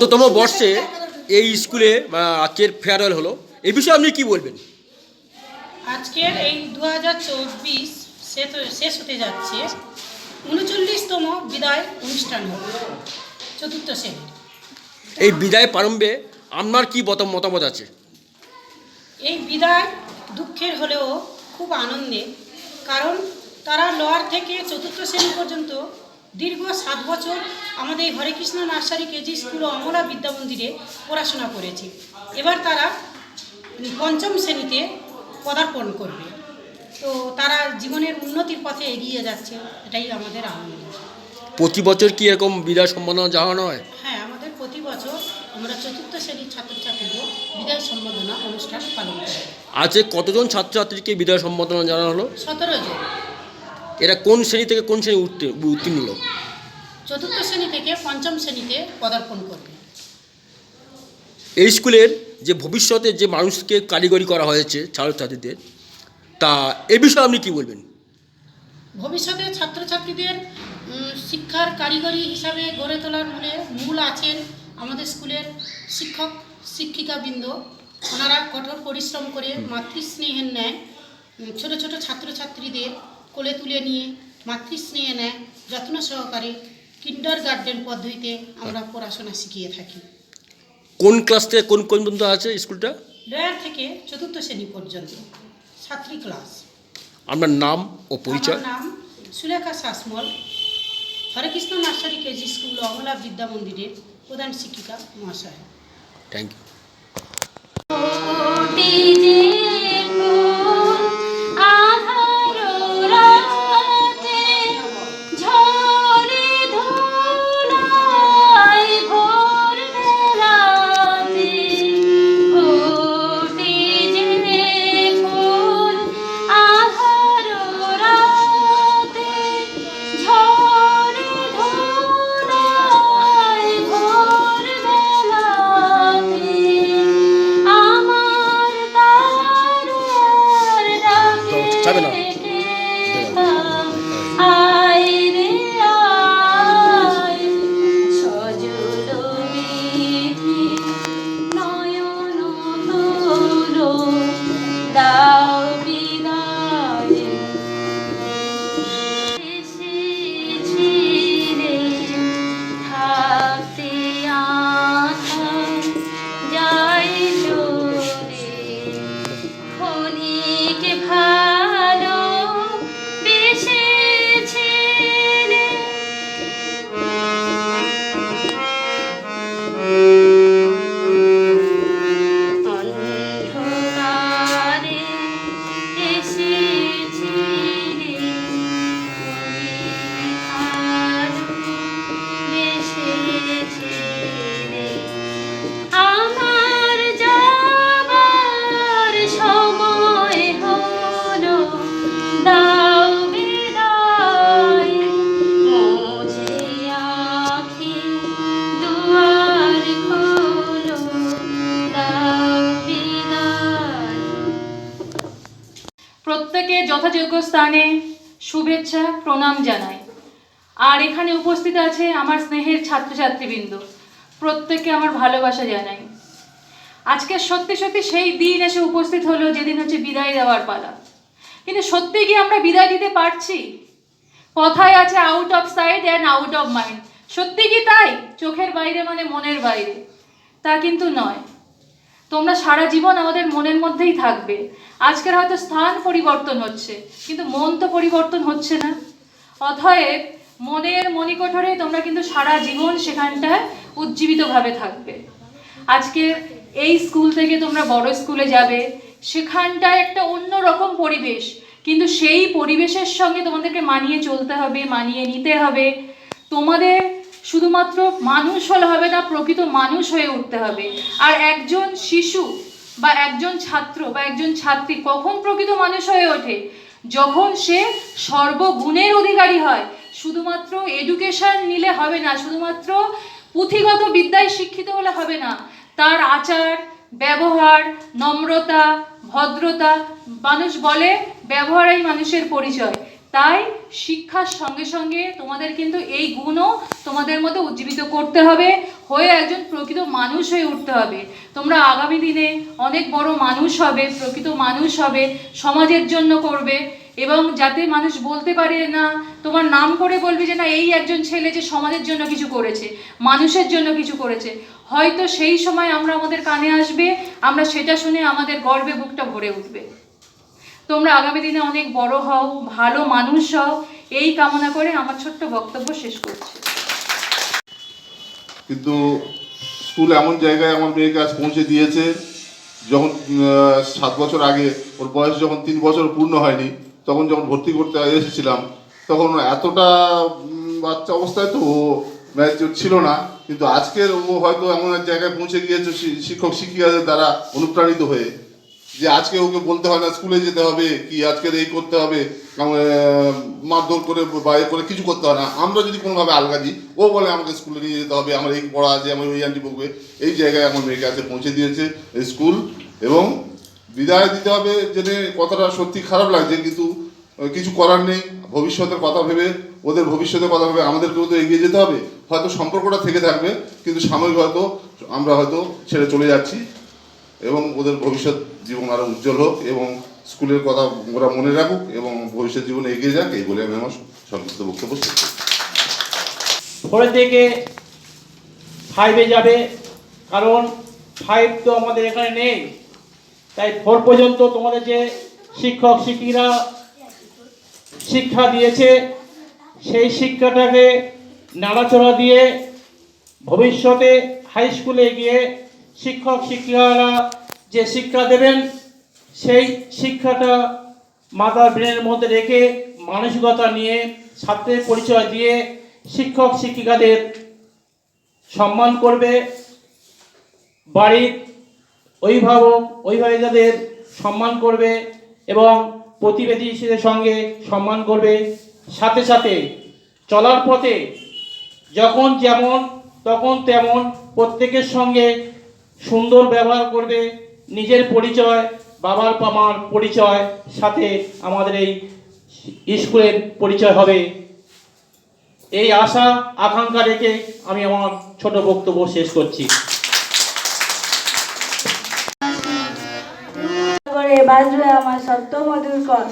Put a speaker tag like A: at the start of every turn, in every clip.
A: কততম বর্ষে এই স্কুলে আজকের ফেয়ারওয়েল হলো। এই বিষয়ে আপনি কি বলবেন?
B: আজকের এই দু হাজার চব্বিশ শেষ হতে যাচ্ছে। উনচল্লিশতম বিদায় অনুষ্ঠান চতুর্থ শ্রেণির।
A: এই বিদায় প্রারম্ভে আপনার কি মত- মতামত আছে?
B: এই বিদায় দুঃখের হলেও খুব আনন্দে কারণ তারা লোয়ার থেকে চতুর্থ শ্রেণি পর্যন্ত দীর্ঘ সাত বছর আমাদের Hare Krishna nursery KG school ও অমলা বিদ্যা মন্দিরে পড়াশোনা করেছে। এবার তারা পঞ্চম শ্রেণীতে পদার্পণ করবে। তো তারা জীবনের উন্নতির পথে এগিয়ে যাচ্ছে এটাই আমাদের আনন্দ।
A: প্রতি বছর কি এরকম বিদায় সম্মাননা জানানো হয়?
B: হ্যাঁ আমাদের প্রতি বছর আমরা চতুর্থ শ্রেণির ছাত্রছাত্রীদের বিদায় সম্বোধনা অনুষ্ঠান পালন করি।
A: আজকে কতজন ছাত্রছাত্রীকে বিদায় সম্বোধনা জানানো হলো?
B: সতেরো জন।
A: এরা কোন শ্রেণি থেকে কোন শ্রেণি উঠতে উত্তীর্ণ হলো
B: চতুর্থ শ্রেণি থেকে পঞ্চম শ্রেণীতে পদার্পণ করবে।
A: এই স্কুলের যে ভবিষ্যতে যে মানুষকে কারিগরি করা হয়েছে ছাত্রছাত্রীদের তা এ বিষয়ে আপনি কি বলবেন?
B: ভবিষ্যতে ছাত্রছাত্রীদের শিক্ষার কারিগরি হিসাবে গড়ে তোলার মূলে মূল আছেন আমাদের স্কুলের শিক্ষক শিক্ষিকাবৃন্দ। ওনারা কঠোর পরিশ্রম করে মাতৃস্নেহের ন্যায় ছোট ছোট ছাত্রছাত্রীদের কোলে তুলে নিয়ে মাতৃস্নেহে নেয় যত্ন সহকারে কিন্ডার গার্ডেন পদ্ধতিতে আমরা পড়াশোনা শিখিয়ে থাকি।
A: কোন ক্লাস থেকে কোন কোন পর্যন্ত আছে স্কুলটা?
B: লয়ার থেকে চতুর্থ শ্রেণি পর্যন্ত ছাত্রী ক্লাস
A: আপনার নাম ও পরিচয়?
B: আমার নাম Sulekha Sasmal. Harekrishna nursery KG school Amala Vidya মন্দিরের প্রধান শিক্ষিকা মহাশয়।
A: থ্যাংক ইউ
C: যথাযোগ্য স্থানে শুভেচ্ছা, প্রণাম জানাই। আর এখানে উপস্থিত আছে আমার স্নেহের ছাত্রছাত্রীবৃন্দ। প্রত্যেককে আমার ভালোবাসা জানাই। আজকে সত্যি সত্যি সেই দিন এসে উপস্থিত হলো যেদিন হচ্ছে বিদায় দেওয়ার পালা। কিন্তু সত্যি কি আমরা বিদায় দিতে পারছি? কথায় আছে out of side and out of mind সত্যি কি তাই? চোখের বাইরে মানে মনের বাইরে। তা কিন্তু নয়। তোমরা সারা জীবন আমাদের মনের মধ্যেই থাকবে। আজকের হয়তো স্থান পরিবর্তন হচ্ছে, কিন্তু মন তো পরিবর্তন হচ্ছে না। অতএব মনের মণিকঠরে তোমরা কিন্তু সারা জীবন সেখানটায় উজ্জীবিতভাবে থাকবে। আজকে এই স্কুল থেকে তোমরা বড় স্কুলে যাবে, সেখানটায় একটা অন্য রকম পরিবেশ, কিন্তু সেই পরিবেশের সঙ্গে তোমাদেরকে মানিয়ে চলতে হবে, মানিয়ে নিতে হবে। তোমাদের শুধুমাত্র মানুষ হলে হবে না, প্রকৃত মানুষ হয়ে উঠতে হবে। আর একজন শিশু বা একজন ছাত্র বা একজন ছাত্রী কখন প্রকৃত মানুষ হয়ে ওঠে? যখন সে সর্বগুণের অধিকারী হয়। শুধুমাত্র এডুকেশন নিলে হবে না, শুধুমাত্র পুঁথিগত বিদ্যায় শিক্ষিত হলে হবে না। তার আচার, ব্যবহার, নম্রতা, ভদ্রতা, মানুষ বলে ব্যবহারাই মানুষের পরিচয়। তাই শিক্ষার সঙ্গে সঙ্গে তোমাদের কিন্তু এই গুণও তোমাদের মধ্যে উজ্জীবিত করতে হবে, হয়ে একজন প্রকৃত মানুষ হয়ে উঠতে হবে। তোমরা আগামী দিনে অনেক বড় মানুষ হবে, প্রকৃত মানুষ হবে, সমাজের জন্য করবে এবং যাতে মানুষ বলতে পারে না, তোমার নাম করে বলবে যে না, এই একজন ছেলে যে সমাজের জন্য কিছু করেছে, মানুষের জন্য কিছু করেছে। হয়তো সেই সময় আমরা আমাদের কানে আসবে, আমরা সেটা শুনে আমাদের গর্বে বুকটা ভরে উঠবে। তোমরা আগামী দিনে অনেক বড় হও, ভালো মানুষ হও। এই কামনা করে আমার ছোট্ট বক্তব্য শেষ করছি।
D: কিন্তু স্কুল এমন জায়গায় আমার মেয়েকে আজ পৌঁছে দিয়েছে, যখন সাত বছর আগে, ওর বয়স যখন তিন বছর পূর্ণ হয়নি, তখন যখন ভর্তি করতে এসেছিলাম, তখন এতটা বাচ্চা অবস্থায় তো ও ছিল না, কিন্তু আজকের ও হয়তো এমন এক জায়গায় পৌঁছে গিয়েছে শিক্ষক শিক্ষিকাদের দ্বারা অনুপ্রাণিত হয়ে। যে আজকে ওকে বলতে হয় না, স্কুলে যেতে হবে, কি আজকের এই করতে হবে মারধর করে বাইরে করে কিছু করতে হয় না। আমরা যদি কোনোভাবে আলগা দিই, ও বলে আমাকে স্কুলে নিয়ে যেতে হবে, আমার এই পড়া আছে, আমার ওই আন্টি বকবে। এই জায়গায় আমার মেয়েকে কাছে পৌঁছে দিয়েছে স্কুল এবং বিদায় দিতে হবে জেনে কথাটা সত্যি খারাপ লাগছে, কিন্তু কিছু করার নেই। ভবিষ্যতের কথা ভেবে, ওদের ভবিষ্যতের কথা ভেবে আমাদেরকেও তো এগিয়ে যেতে হবে। হয়তো সম্পর্কটা থেকে থাকবে, কিন্তু সাময়িক হয়তো আমরা হয়তো ছেড়ে চলে যাচ্ছি। এবং ওদের ভবিষ্যৎ জীবন আরও উজ্জ্বল হোক এবং স্কুলের কথা ওরা মনে রাখুক এবং ভবিষ্যৎ জীবনে এগিয়ে যাক, এই বলে আমি আমার সংক্ষিপ্ত বক্তব্য শেষ করছি।
E: থেকে ফাইভে যাবে, কারণ ফাইভ তো আমাদের এখানে নেই তাই ফোর পর্যন্ত তোমাদের যে শিক্ষক, শিক্ষিকা শিক্ষা দিয়েছে, সেই শিক্ষাটাকে নাড়াচড়া দিয়ে ভবিষ্যতে হাই স্কুলে গিয়ে শিক্ষক শিক্ষিকারা যে শিক্ষা দেবেন, সেই শিক্ষাটা মাতার ব্রেনের মধ্যে রেখে মানসিকতা নিয়ে, ছাত্রের পরিচয় দিয়ে শিক্ষক শিক্ষিকাদের সম্মান করবে। বাড়ির অভিভাবক, অভিভাবিকাদের সম্মান করবে এবং প্রতিবেশীদের সঙ্গে সম্মান করবে। সাথে সাথে চলার পথে যখন যেমন, তখন তেমন প্রত্যেকের সঙ্গে সুন্দর ব্যবহার করবে, নিজের পরিচয়, বাবার পামার পরিচয়, সাথে আমাদের এই স্কুলের পরিচয় হবে। এই আশা, আকাঙ্ক্ষা রেখে আমি আমার ছোট বক্তব্য শেষ করছি।
F: বাজবে আমার সত্য মধুর কর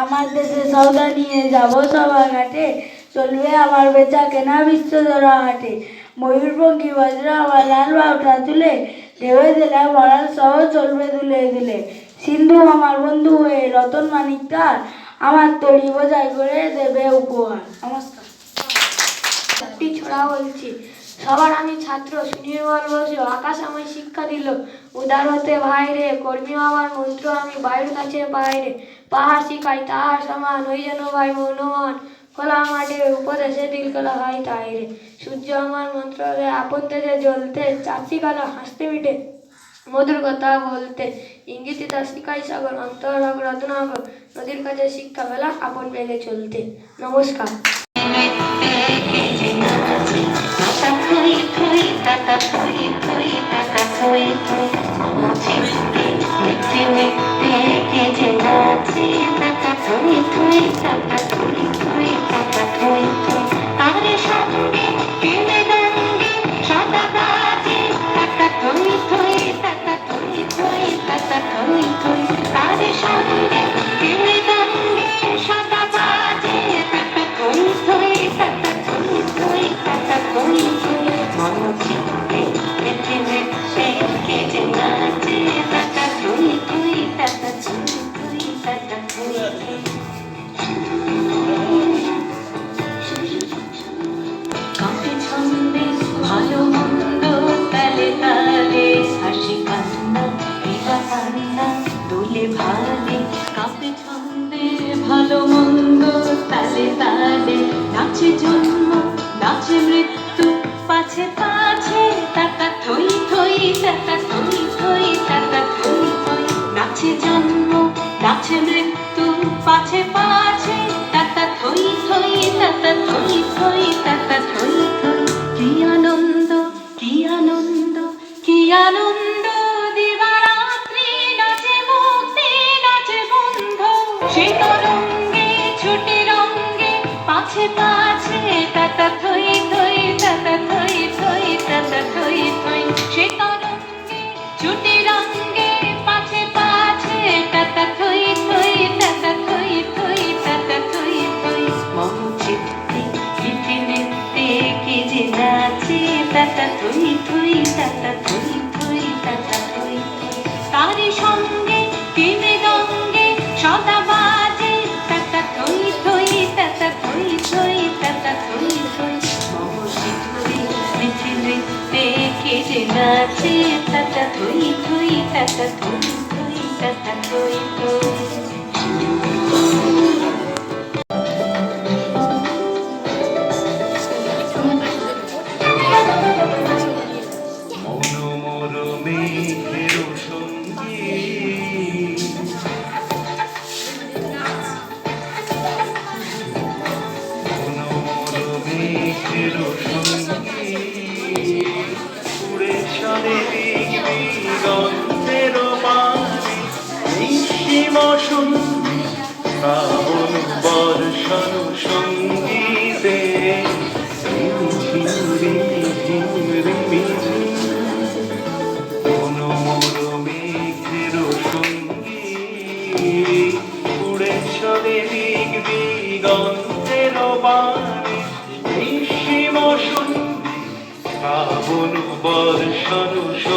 F: আমার দেশে সৌদা নিয়ে যাব সবার ঘাটে চলবে আমার বেচা কেনা বিশ্ব ধরা হাটে। ময়ূরপঙ্খী বজ্র আমার লাল বাউটা তুলে ঢেউয়ে দিলে মরাল সহ চলবে দুলে দুলে। সিন্ধু আমার বন্ধু হয়ে রতন মানিক তার। আমার তড়ি বোঝাই করে দেবে উপহার। নমস্কার। একটি ছড়া বলছি। সবার আমি ছাত্র, সুনির্মল বসে, আকাশ আমায় শিক্ষা দিল। উদার হতে ভাইরে, কর্মী আমার মন্ত্র আমি বাইর কাছে বাইরে পাহাড় শিখাই, তাহার সমান, ওই যেন ভাই মনোমান খোলা মাঠে উপদেশে দিল কলা হয় তাই রে সূর্য আমার মন্ত্র আপন তেজে জ্বলতে চাষি কালো হাসতে মিটে, মধুর কথা বলতে। ইঙ্গিতে তা শিখাই সাগর, অন্তর রত্নাগর নদীর কাছে শিক্ষা বেলা আপন বেগে চলতে। নমস্কার। গাছে থাকা তুই তুই থাকা তুই তুই থাকা
G: তুই তুই Hallelujah.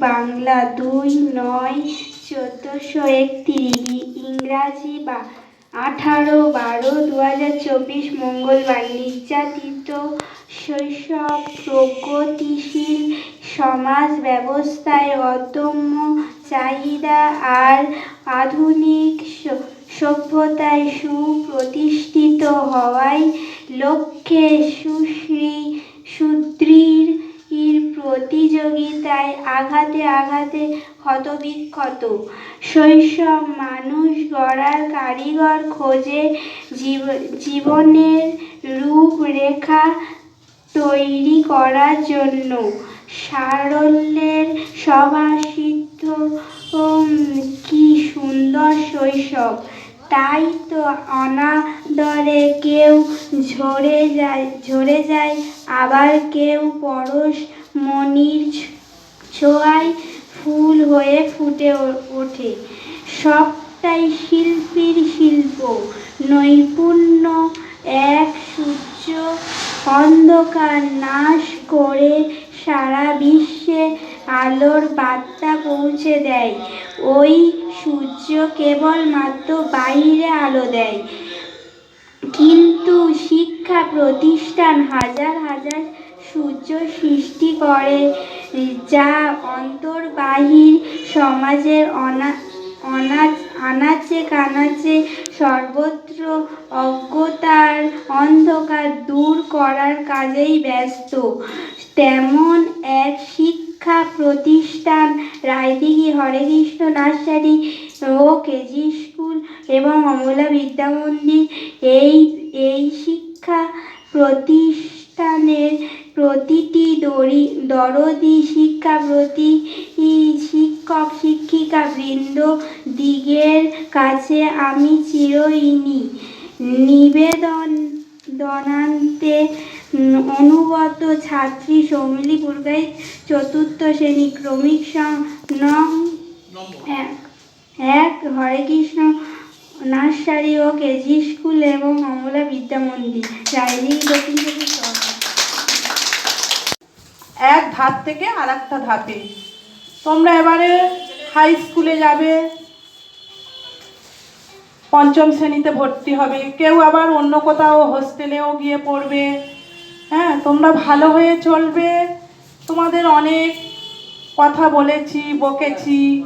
G: বাংলা দুই নয় চোদ্দোশো একত্রিশ, ইংরাজি বা আঠারো বারো দু হাজার চব্বিশ মঙ্গলবার নির্যাতিত শৈশব প্রগতিশীল সমাজ ব্যবস্থায় অদম্য চাহিদা আর আধুনিক সভ্যতায় সুপ্রতিষ্ঠিত হওয়ায় লক্ষ্যে সুশ্রী, সুদৃঢ় প্রতিযোগিতায় আঘাতে আঘাতে ক্ষতবিক্ষত শৈশব মানুষ গড়ার কারিগর খোঁজে জীব, জীবনের রূপরেখা
H: তৈরি করার জন্য। সারল্যের সভাসিদ্ধ কি সুন্দর শৈশব। তাই তো অনাদরে কেউ ঝরে যায় ঝরে যায়। আবার কেউ পরশ মনির ছোঁয়ায় ফুল হয়ে ফুটে ওঠে। সবটাই শিল্পীর শিল্প। নৈপুণ্য এক সূর্য অন্ধকার নাশ করে সারা বিশ্বে আলোর বার্তা পৌঁছে দেয়। ওই সূর্য কেবলমাত্র বাইরে আলো দেয়। কিন্তু শিক্ষা প্রতিষ্ঠান হাজার হাজার সূর্য সৃষ্টি করে, যা অন্তর্বাহীর সমাজের অনা, অনাচ, আনাচে কানাচে সর্বত্র অজ্ঞতার অন্ধকার দূর করার কাজেই ব্যস্ত। তেমন এক শিক্ষা প্রতিষ্ঠান, রায়দিঘি, হরেকৃষ্ণ নার্সারি ও কেজি স্কুল এবং অমলা বিদ্যা মন্দির। এই এই শিক্ষা প্রতিষ্ঠানের প্রতিটি দরি দরদি শিক্ষা প্রতি, শিক্ষক, শিক্ষিকা বৃন্দ দিগের কাছে আমি চিরঋণী নিবেদন, দনান্তে অনুগত ছাত্রী সৌমিলি পুরকাইত চতুর্থ শ্রেণি ক্রমিক সং- নং এক এক হরে কৃষ্ণ নার্সারি ও কেজি স্কুল এবং অমলা বিদ্যা মন্দির
I: এক ধাপ থেকে আর একটা ধাপে। তোমরা এবারে হাই স্কুলে যাবে। পঞ্চম শ্রেণীতে ভর্তি হবে। কেউ আবার অন্য কোথাও হোস্টেলেও গিয়ে পড়বে। হ্যাঁ তোমরা ভালো হয়ে চলবে। তোমাদের অনেক কথা বলেছি, বকেছি।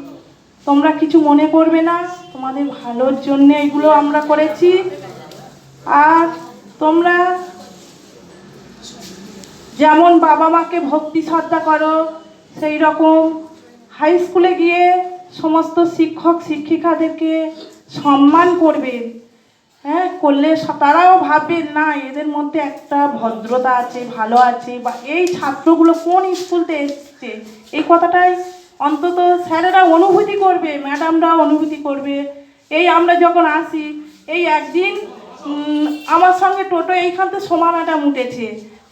I: তোমরা কিছু মনে করবে না। তোমাদের ভালোর জন্য এগুলো আমরা করেছি। আর তোমরা যেমন বাবা মাকে ভক্তি শ্রদ্ধা করো, সেই রকম হাই স্কুলে গিয়ে সমস্ত শিক্ষক, শিক্ষিকাদেরকে সম্মান করবেন। হ্যাঁ করলে তারাও ভাববেন না, এদের মধ্যে একটা ভদ্রতা আছে, ভালো আছে, বা এই ছাত্রগুলো কোন স্কুলতে এসছে? এই কথাটাই অন্তত স্যারেরা অনুভূতি করবে ম্যাডামরা অনুভূতি করবে। এই আমরা যখন আসি, এই একদিন আমার সঙ্গে টোটো এইখান থেকে সোমা ম্যাডাম উঠেছে।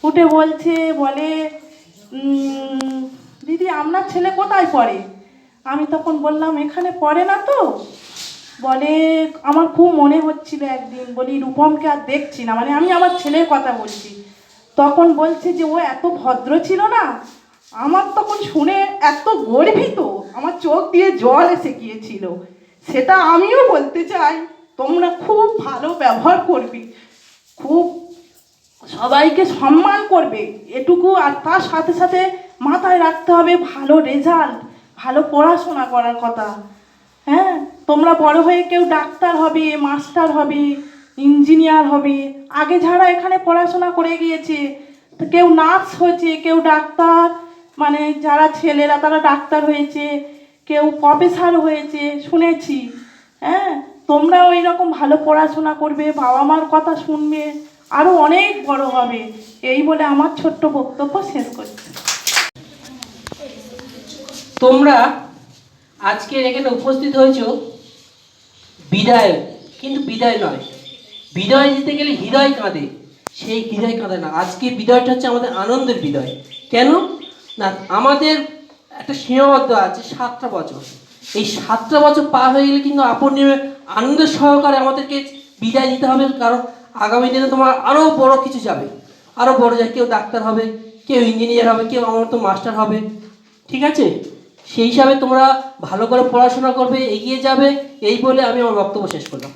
I: উঠে বলছে, বলে দিদি, আপনার ছেলে কোথায় পড়ে? আমি তখন বললাম, এখানে পড়ে না তো? বলে, আমার খুব মনে হচ্ছিল একদিন। বলি, রূপমকে আর দেখছি না। মানে আমি আমার ছেলের কথা বলছি। তখন বলছে যে, ও এত ভদ্র ছিল না? আমার তখন শুনে এত গর্বিত, আমার চোখ দিয়ে জল এসে গিয়েছিল। সেটা আমিও বলতে চাই, তোমরা খুব ভালো ব্যবহার করবে, খুব সবাইকে সম্মান করবে, এটুকু আর তার সাথে সাথে মাথায় রাখতে হবে ভালো রেজাল্ট, ভালো পড়াশোনা করার কথা। হ্যাঁ? তোমরা বড় হয়ে কেউ ডাক্তার হবে, মাস্টার হবে, ইঞ্জিনিয়ার হবে, আগে যারা এখানে পড়াশোনা করে গিয়েছে, কেউ নার্স হয়েছে, কেউ ডাক্তার মানে যারা ছেলেরা তারা ডাক্তার হয়েছে, কেউ প্রফেসর হয়েছে, শুনেছি হ্যাঁ? তোমরাও এইরকম ভালো পড়াশোনা করবে, বাবা মার কথা শুনবে আরও অনেক বড় হবে, এই বলে আমার ছোট্ট বক্তব্য শেষ করছি।
E: তোমরা আজকে এখানে উপস্থিত হয়েছো বিদায়। কিন্তু বিদায় নয়। বিদায় দিতে গেলে হৃদয় কাঁদে। সেই হৃদয় কাঁদে না। আজকে বিদায়টা হচ্ছে আমাদের আনন্দের বিদায়। কেন? না, আমাদের একটা সীমাবদ্ধ আছে সাতটা বছর। এই সাতটা বছর পার হয়ে গেলে কিন্তু আপন নেমে আনন্দের সহকারে আমাদেরকে বিদায় দিতে হবে। কারণ আগামী দিনে তোমার আরও বড় কিছু যাবে। আরও বড় যায়। কেউ ডাক্তার হবে, কেউ ইঞ্জিনিয়ার হবে, কেউ আমার তো মাস্টার হবে। ঠিক আছে? সেই হিসাবে তোমরা ভালো করে পড়াশোনা করবে, এগিয়ে যাবে। এই বলে আমি আমার বক্তব্য শেষ করলাম।